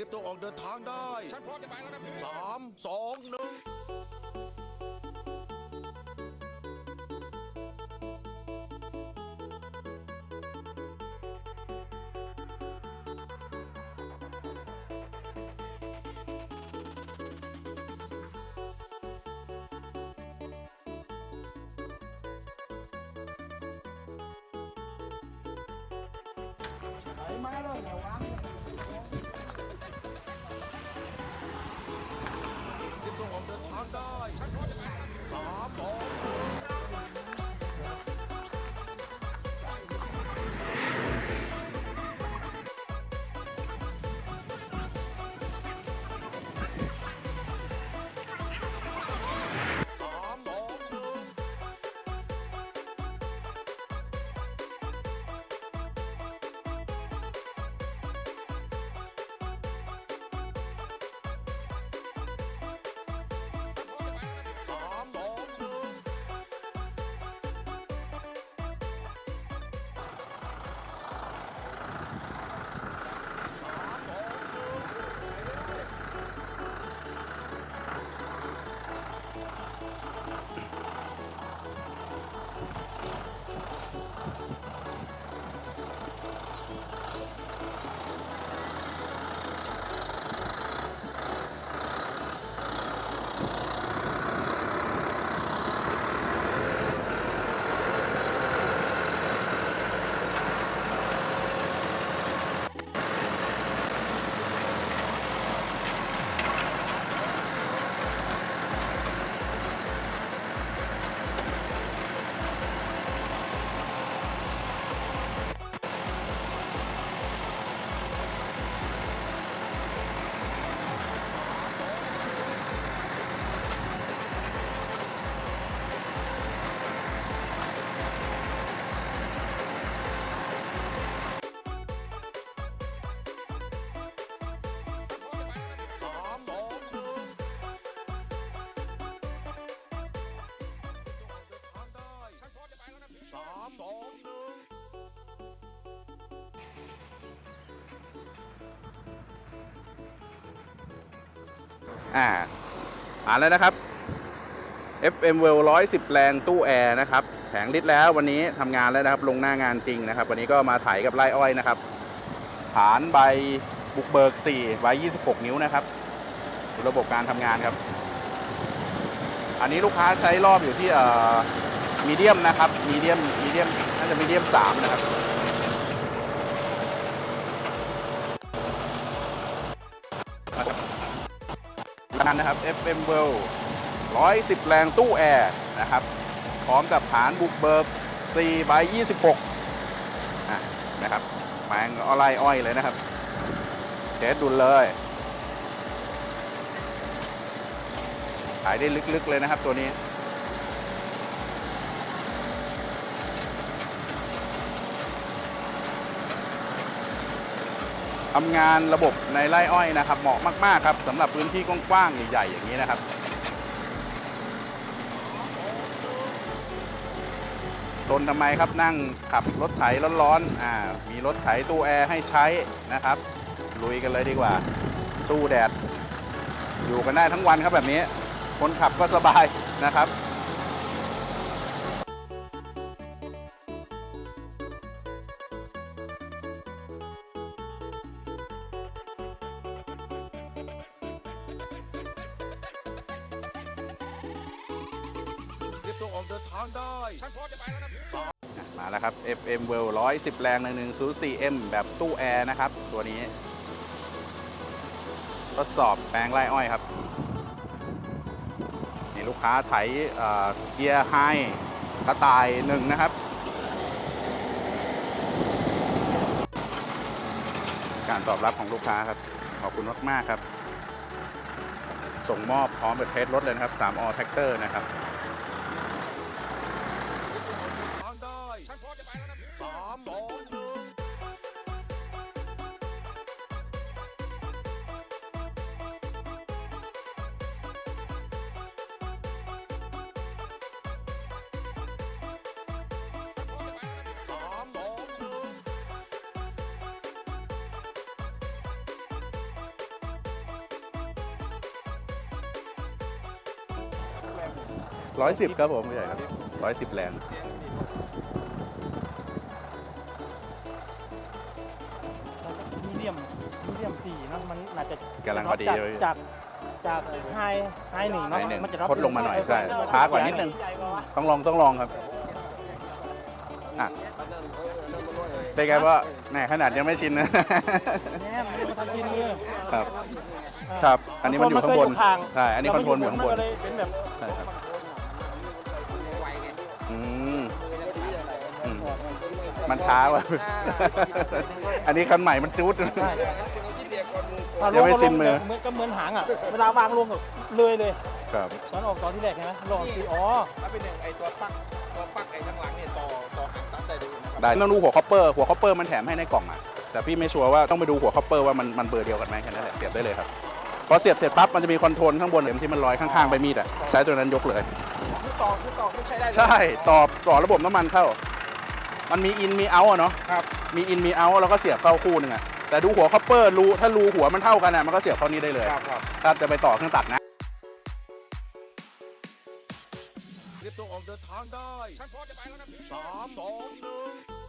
รียมตัวออกเดินทางได้ฉันพร้อมจะไปแล้วนะพี่สามสองหนึ่งเต แล้ สองหนึ่งอ่ามาแล้วนะครับ FM w e l 110 แรงตู้แอร์นะครับแผงลิตรแล้ววันนี้ทำงานแล้วนะครับลงหน้างานจริงนะครับ วันนี้ก็มาไถกับไร่อ้อยนะครับ ฐานใบบุกเบิก4ใบ26 นิ้วนะครับดูระบบการทำงานครับ อันนี้ลูกค้าใช้รอบอยู่ที่เอ่อ มีเดียมนะครับมีเดียมมีเดียมน่าจะมีเดียม3นะครับกันนะครับ FM World 110 แรงตู้แอร์นะครับ พร้อมกับฐานบุกเบิก4ใบ26อะนะครับแมงออไลอ้อยเลยนะครับเทสดุลเลยขายได้ลึกๆเลยนะครับตัวนี้ ทำงานระบบในไร่อ้อยนะครับ เหมาะมาก ๆ ครับสำหรับพื้นที่กว้าง ๆ ใหญ่ ๆ อย่างนี้นะครับตนทำไมครับนั่งขับรถไถร้อนๆอ่ามีรถไถตู้แอร์ให้ใช้นะครับ ลุยกันเลยดีกว่า สู้แดด อยู่กันได้ทั้งวันครับแบบนี้ คนขับก็สบายนะครับ เตรียมตัวออกเดินทางได้ฉันพร้อมจะไปแล้วนะพี่ มาแล้วครับ FM w e l 110 แรง 114M แบบตู้แอร์นะครับ ตัวนี้ ทดสอบแปลงไร่อ้อยครับนี่ลูกค้าไถเอ่อเกียร์ไฮกระต่ายหนึ่งนะครับ การตอบรับของลูกค้าครับ ขอบคุณมาก ๆ ครับ ส่งมอบพร้อมกับเทสรถเลยนะครับ3 all Tractor นะครับ ร้อยสิบครับผมผู้ใหญ่ครับร้อยสิบแล้วก็มีเดียมมีเดียมสี่เนอะมันอาจจะกำลังพอดีจากเลยจากจากไฮไฮหนึ่งเนาะมันจะรับ ทดลงมาหน่อยใช่ช้ากว่านิดนึง ต้องลองต้องลองครับเป็นไงว่าแหนขนาดยังไม่ชินนะ เนี่ยมันมาทำกินเลยครับ ครับ อันนี้มันอยู่ข้างบน ใช่ อันนี้คอนโทรลอยู่ข้างบนเลยเป็นแบบ มันช้ากว่าอันนี้คันใหม่มันจุด ใช่เดี๋ยวไม่ชินมือ เหมือนก็เหมือนหางอะ เวลาวางลงแบบเลยเลย ครับ ตอนออกตอนที่แรกใช่ไหมลงคืออ๋อ ถ้าเป็นอย่างไอตัวปลั๊กตัวปลั๊กไอข้างหลังเนี่ยต่อต่อหางตัดได้เลยนะครับ ได้ต้องดูหัวคอปเปอร์หัวคอปเปอร์มันแถมให้ในกล่องอะแต่พี่ไม่ชัวร์ว่าต้องไปดูหัวคอปเปอร์ว่ามันมันเบอร์เดียวกันไหมแค่นั้นแหละเสียบได้เลยครับพอเสียบเสร็จปั๊บมันจะมีคอนโทรลข้างบนเห็นที่มันลอยข้างๆใบมีดอะใช้ตัวนั้นยกเลย คือต่อคือต่อไม่ใช้ได้เลยใช่ต่อต่อระบบน้ำมันเข้า มันมีอินมีเอาอะเนาะครับมีอินมีเอาแล้วก็เสียบเข้าคู่หนึงอะแต่ดูหัวคอปเปอร์รูถ้ารูหัวมันเท่ากันอะมันก็เสียบเข้านี้ได้เลยครับครับถ้าจะไปต่อเครื่องตัดนะเรียบตัวออกเดินทางได้ฉันพร้อมจะไปแล้วนะพี่สามสองหนึ่ง